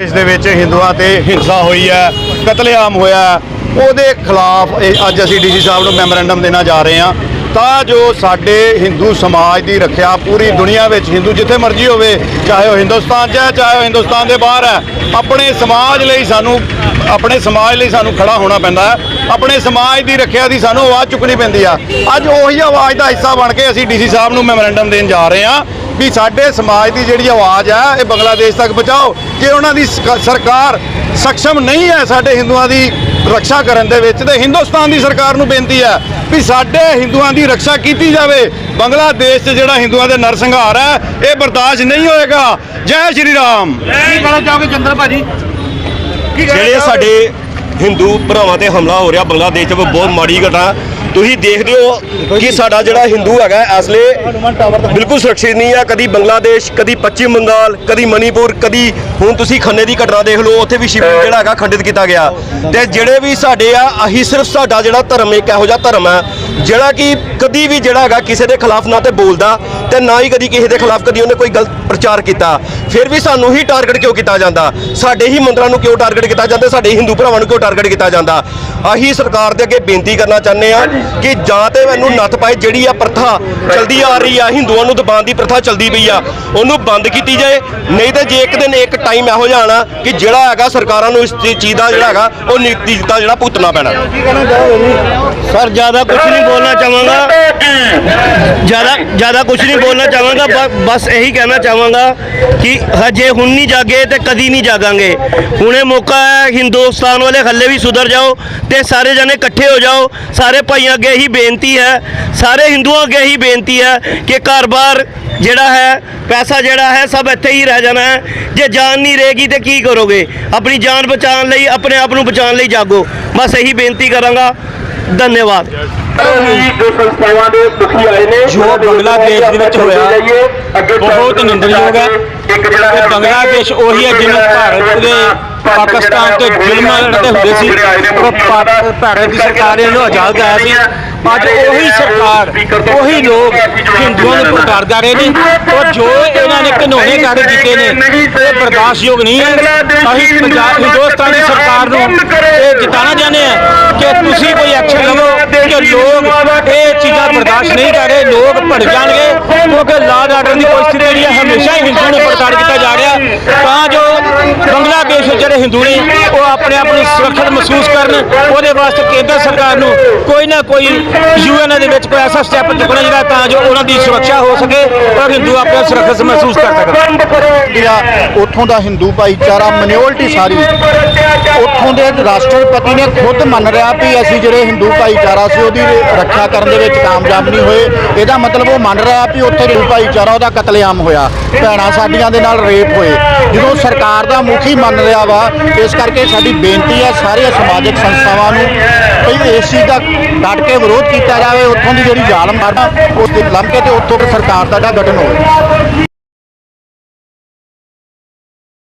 ਇਸ ਦੇ ਵਿੱਚ ਹਿੰਦੂਆਂ ਤੇ ਹਿੰਸਾ ਹੋਈ ਹੈ ਕਤਲੇਆਮ ਹੋਇਆ ਹੈ, ਉਹਦੇ ਖਿਲਾਫ ਅੱਜ ਅਸੀਂ ਡੀਸੀ ਸਾਹਿਬ ਨੂੰ ਮੈਮੋਰੈਂਡਮ ਦੇਣਾ ਜਾ ਰਹੇ ਹਾਂ। ਤਾਂ ਜੋ ਸਾਡੇ ਹਿੰਦੂ ਸਮਾਜ ਦੀ ਰੱਖਿਆ ਪੂਰੀ ਦੁਨੀਆ ਵਿੱਚ ਹਿੰਦੂ ਜਿੱਥੇ ਮਰਜ਼ੀ ਹੋਵੇ ਚਾਹੇ ਉਹ ਹਿੰਦੁਸਤਾਨ 'ਚ ਹੈ ਚਾਹੇ ਉਹ ਹਿੰਦੁਸਤਾਨ ਦੇ ਬਾਹਰ ਹੈ ਆਪਣੇ ਸਮਾਜ ਲਈ ਸਾਨੂੰ ਆਪਣੇ ਸਮਾਜ ਲਈ ਸਾਨੂੰ ਖੜਾ ਹੋਣਾ ਪੈਂਦਾ ਹੈ। ਆਪਣੇ ਸਮਾਜ ਦੀ ਰੱਖਿਆ ਦੀ ਸਾਨੂੰ ਆਵਾਜ਼ ਚੁੱਕਣੀ ਪੈਂਦੀ ਆ। ਅੱਜ ਉਹੀ ਆਵਾਜ਼ ਦਾ ਹਿੱਸਾ ਬਣ ਕੇ ਅਸੀਂ ਡੀਸੀ ਸਾਹਿਬ ਨੂੰ ਮੈਮੋਰੈਂਡਮ ਦੇਣ ਜਾ ਰਹੇ ਹਾਂ। ਵੀ ਸਾਡੇ ਸਮਾਜ ਦੀ ਜਿਹੜੀ ਆਵਾਜ਼ ਹੈ ਇਹ ਬੰਗਲਾਦੇਸ਼ ਤੱਕ ਪਹੁੰਚਾਓ। ਜੇ ਉਹਨਾਂ ਦੀ ਸਰਕਾਰ ਸક્ષਮ ਨਹੀਂ ਹੈ ਸਾਡੇ ਹਿੰਦੂਆਂ ਦੀ ਰੱਖਿਆ ਕਰਨ ਦੇ ਵਿੱਚ ਤੇ ਹਿੰਦੁਸਤਾਨ ਦੀ ਸਰਕਾਰ ਨੂੰ ਬੇਨਤੀ ਹੈ ਵੀ ਸਾਡੇ ਹਿੰਦੂਆਂ ਦੀ ਰੱਖਿਆ ਕੀਤੀ ਜਾਵੇ। ਬੰਗਲਾਦੇਸ਼ 'ਚ ਜਿਹੜਾ ਹਿੰਦੂਆਂ ਦੇ ਨਰਸੰਹਾਰ ਹੈ ਇਹ ਬਰਦਾਸ਼ਤ ਨਹੀਂ ਹੋਏਗਾ। ਜੈ ਸ਼੍ਰੀ ਰਾਮ। ਕੀ ਕਹਿਣਾ ਚਾਹੋਗੇ ਚੰਦਰ ਭਾਜੀ? ਕੀ ਜਿਹੜੇ? ਸਾਡੇ ਹਿੰਦੂ ਭਰਾਵਾਂ ਤੇ ਹਮਲਾ ਹੋ ਰਿਹਾ ਬੰਗਲਾਦੇਸ਼ 'ਚ ਬਹੁਤ ਮਾੜੀ ਘਟਨਾ। ਤੁਸੀਂ ਦੇਖਦੇ ਹੋ ਕਿ ਸਾਡਾ ਜਿਹੜਾ ਹਿੰਦੂ ਹੈਗਾ ਅਸਲੇ ਬਿਲਕੁਲ ਸੁਰੱਖਿਅਤ ਨਹੀਂ ਹੈ ਕਦੀ ਬੰਗਲਾਦੇਸ਼ ਕਦੀ ਪੱਛਮੀ ਬੰਗਾਲ ਕਦੀ ਮਨੀਪੁਰ ਕਦੀ ਹੁਣ ਤੁਸੀਂ ਖੰਨੇ ਦੀ ਘਟਨਾ ਦੇਖ ਲਓ ਉੱਥੇ ਵੀ ਸ਼ਿਵਲਿੰਗ ਜਿਹੜਾ ਹੈਗਾ ਖੰਡਿਤ ਕੀਤਾ ਗਿਆ। ਤੇ ਜਿਹੜੇ ਵੀ ਸਾਡੇ ਆ ਆਹੀ ਸਿਰਫ ਸਾਡਾ ਜਿਹੜਾ ਧਰਮ ਇੱਕ ਇਹੋ ਜਿਹਾ ਧਰਮ ਹੈ ਜਿਹੜਾ ਕਿ ਕਦੀ ਵੀ ਜਿਹੜਾ ਹੈਗਾ ਕਿਸੇ ਦੇ ਖਿਲਾਫ ਨਾ ਤੇ ਬੋਲਦਾ ਤੇ ਨਾ ਹੀ ਕਦੀ ਕਿਸੇ ਦੇ ਖਿਲਾਫ ਕਦੀ ਉਹਨੇ ਕੋਈ ਗਲਤ ਪ੍ਰਚਾਰ ਕੀਤਾ। ਫਿਰ ਵੀ ਸਾਨੂੰ ਹੀ ਟਾਰਗੇਟ ਕਿਉਂ ਕੀਤਾ ਜਾਂਦਾ? ਸਾਡੇ ਹੀ ਮੰਦਰਾਂ ਨੂੰ ਕਿਉਂ ਟਾਰਗੇਟ ਕੀਤਾ ਜਾਂਦਾ? ਸਾਡੇ ਹਿੰਦੂ ਭਰਾਵਾਂ ਨੂੰ ਕਿਉਂ ਟਾਰਗੇਟ ਕੀਤਾ ਜਾਂਦਾ? ਆਹੀ ਸਰਕਾਰ ਦੇ ਅੱਗੇ ਬੇਨਤੀ ਕਰਨਾ ਚਾਹੁੰਦੇ ਆ ਕਿ ਜਾਂ ਤੇ ਮੈਨੂੰ ਨੱਥ ਪਾਏ ਜਿਹੜੀ ਆ ਪ੍ਰਥਾ ਚਲਦੀ ਆ ਰਹੀ ਆ ਹਿੰਦੂਆਂ ਨੂੰ ਦਬਾਉਣ ਦੀ ਪ੍ਰਥਾ ਚਲਦੀ ਪਈ ਆ ਉਹਨੂੰ ਬੰਦ ਕੀਤੀ ਜਾਏ। ਨਹੀਂ ਤਾਂ ਜੇ ਇੱਕ ਦਿਨ ਇੱਕ ਟਾਈਮ ਇਹੋ ਜਿਹਾ ਆਣਾ ਕਿ ਜਿਹੜਾ ਹੈਗਾ ਸਰਕਾਰਾਂ ਨੂੰ ਇਸ ਚੀਜ਼ ਦਾ ਜਿਹੜਾ ਹੈਗਾ ਉਹ ਨੀਤੀ ਦਾ ਜਿਹੜਾ ਭੁਗਤਣਾ ਪੈਣਾ। ਸਰ ਜ਼ਿਆਦਾ ਕੁਝ ਨਹੀਂ ਬੋਲਣਾ ਚਾਹਾਂਗਾ। ਜ਼ਿਆਦਾ ਜ਼ਿਆਦਾ ਕੁਝ ਨਹੀਂ ਬੋਲਣਾ ਚਾਹਾਂਗਾ, ਬ- ਬਸ ਇਹੀ ਕਹਿਣਾ ਚਾਹਾਂਗਾ ਕਿ ਹਜੇ ਹੁਣ ਨਹੀਂ ਜਾਗੇ ਤੇ ਕਦੀ ਨਹੀਂ ਜਾਗਾਂਗੇ। ਹੁਣੇ ਮੌਕਾ ਹੈ, ਹਿੰਦੁਸਤਾਨ ਵਾਲੇ ਹੱਲੇ ਵੀ ਸੁਧਰ ਜਾਓ ਤੇ ਸਾਰੇ ਜਣੇ ਇਕੱਠੇ ਹੋ ਜਾਓ। ਸਾਰੇ ਭਾਈਆਂ ਅੱਗੇ ਇਹੀ ਬੇਨਤੀ ਹੈ, ਸਾਰੇ ਹਿੰਦੂਆਂ ਅੱਗੇ ਇਹੀ ਬੇਨਤੀ ਹੈ ਕਿ ਘਰ-ਬਾਰ ਜਿਹੜਾ ਹੈ, ਪੈਸਾ ਜਿਹੜਾ ਹੈ, ਸਭ ਇੱਥੇ ਹੀ ਰਹਿ ਜਾਣਾ ਹੈ। ਜੇ ਜਾਨ ਨਹੀਂ ਰਹੇਗੀ ਤੇ ਕੀ ਕਰੋਗੇ? ਆਪਣੀ ਜਾਨ ਬਚਾਉਣ ਲਈ, ਆਪਣੇ ਆਪ ਨੂੰ ਬਚਾਉਣ ਲਈ ਜਾਗੋ। ਬਸ ਇਹੀ ਬੇਨਤੀ ਕਰਾਂਗਾ। ਧੰਨਵਾਦ। ਜੋ ਸੰਸਥਾਵਾਂ ਦੇ ਮੁਖੀ ਆਏ ਨੇ ਬੰਗਲਾਦੇਸ਼ ਦੇ ਵਿੱਚ ਹੋਇਆ, ਬਹੁਤ ਨਿੰਦਣਯੋਗ ਹੈ। ਇਹ ਬੰਗਲਾਦੇਸ਼ ਉਹੀ ਹੈ ਜਿਵੇਂ ਭਾਰਤ ਦੇ ਪਾਕਿਸਤਾਨ ਤੇ ਜ਼ੁਲਮ ਲੜਦੇ ਹੁੰਦੇ ਸੀ ਉਹ ਭਾਰਤ ਦੀ ਸਰਕਾਰ ਨੇ ਇਹਨੂੰ ਆਜ਼ਾਦ ਕਰਾਇਆ ਸੀ। ਅੱਜ ਉਹੀ ਸਰਕਾਰ ਉਹੀ ਲੋਕ ਹਿੰਦੂਆਂ ਨੂੰ ਪ੍ਰਤਾੜਦਾ ਰਹੇ ਨੇ ਔਰ ਜੋ ਇਹਨਾਂ ਨੇ ਘਿਨੌਣੇ ਕਾਰੇ ਕੀਤੇ ਨੇ ਇਹ ਬਰਦਾਸ਼ਤਯੋਗ ਨਹੀਂ ਹੈ। ਅਸੀਂ ਪੰਜਾਬ ਹਿੰਦੁਸਤਾਨ ਸਰਕਾਰ ਨੂੰ ਇਹ ਜਿਤਾਣਾ ਚਾਹੁੰਦੇ ਹਾਂ ਕਿ ਤੁਸੀਂ ਕੋਈ ਐਕਸ਼ਨ ਲਵੋ। ਲੋਕ ਇਹ ਚੀਜ਼ਾਂ ਬਰਦਾਸ਼ਤ ਨਹੀਂ ਕਰ ਰਹੇ, ਲੋਕ ਭੜ ਜਾਣਗੇ, ਕਿਉਂਕਿ ਲਾਅ ਆਰਡਰ ਦੀ ਕੋਸ਼ਿਸ਼ ਜਿਹੜੀ ਹੈ ਹਮੇਸ਼ਾ ਹੀ ਹਿੰਦੂਆਂ ਨੂੰ ਪ੍ਰਤਾੜ ਕੀਤਾ ਜਾ ਰਿਹਾ। ਤਾਂ ਜੋ ਬੰਗਲਾਦੇਸ਼ ਜਿਹੜੇ ਹਿੰਦੂ ਨੇ, ਉਹ ਆਪਣੇ ਆਪ ਨੂੰ ਸੁਰੱਖਿਅਤ ਮਹਿਸੂਸ ਕਰਨ, ਉਹਦੇ ਵਾਸਤੇ ਕੇਂਦਰ ਸਰਕਾਰ ਨੂੰ ਕੋਈ ਨਾ ਕੋਈ ਯੂਐਨ ਦੇ ਵਿੱਚ ਕੋਈ ਐਸਾ ਸਟੈਪ ਚੁੱਕਣਾ ਜਿਹੜਾ ਤਾਂ ਜੋ ਉਹਨਾਂ ਦੀ ਸੁਰੱਖਿਆ ਹੋ ਸਕੇ ਔਰ ਹਿੰਦੂ ਆਪਣੇ ਸੁਰੱਖਿਅਤ ਮਹਿਸੂਸ ਕਰ ਸਕਣ। ਜਿਹੜਾ ਉੱਥੋਂ ਦਾ ਹਿੰਦੂ ਭਾਈਚਾਰਾ ਮਿਨੋਰਟੀ ਸਾਰੀ, ਉੱਥੋਂ ਦੇ ਰਾਸ਼ਟਰਪਤੀ ਨੇ ਖੁਦ ਮੰਨ ਰਿਹਾ ਵੀ ਅਸੀਂ ਜਿਹੜੇ ਹਿੰਦੂ ਭਾਈਚਾਰਾ ਸੀ, ਉਹਦੀ ਰੱਖਿਆ ਕਰਨ ਦੇ ਵਿੱਚ ਕਾਮਯਾਬ ਨਹੀਂ ਹੋਏ। ਇਹਦਾ ਮਤਲਬ ਉਹ ਮੰਨ ਰਿਹਾ ਵੀ ਉੱਥੇ ਹਿੰਦੂ ਭਾਈਚਾਰਾ ਉਹਦਾ ਕਤਲੇਆਮ ਹੋਇਆ, ਭੈਣਾਂ ਸਾਡੀਆਂ ਦੇ ਨਾਲ ਰੇਪ ਹੋਏ। ਜਦੋਂ ਸਰਕਾਰ ਦਾ ਮੁਖੀ ਮੰਨ ਰਿਹਾ ਵਾ, ਇਸ ਕਰਕੇ ਸਾਡੀ ਬੇਨਤੀ ਹੈ ਸਾਰੇ ਸਮਾਜਿਕ ਸੰਸਥਾਵਾਂ ਨੂੰ ਵੀ ਇਸ ਚੀਜ਼ ਦਾ ਡਟ ਕੇ ਵਿਰੋਧ ਕੀਤਾ ਜਾਵੇ, ਉੱਥੋਂ ਦੀ ਜਿਹੜੀ ਜ਼ਾਲਮ ਮਾਰਨਾ ਉਸ ਦੇ ਲੰਘ ਕੇ ਤੇ ਉੱਥੋਂ ਸਰਕਾਰ ਦਾ ਜਿਹੜਾ ਗਠਨ ਹੋਵੇ।